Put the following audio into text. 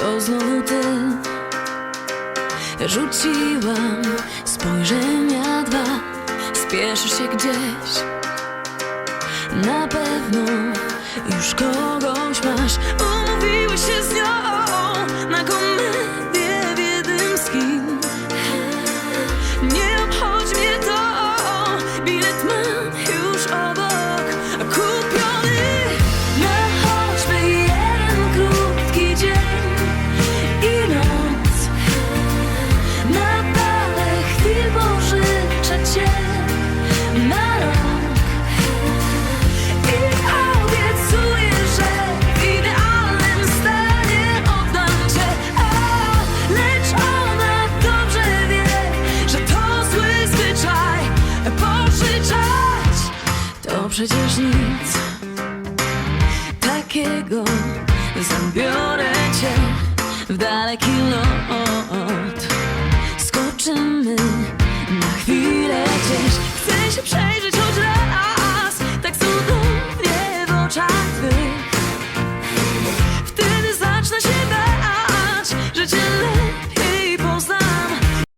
to znowu ty. Rzuciłam spojrzenia dwa. Spieszysz się gdzieś? Na pewno już kogoś masz. Umówiłeś się z nią Na komedię w jednym z kin. Nie obchodzi mnie to Bilet mam przecież nic takiego. Zabiorę cię w daleki los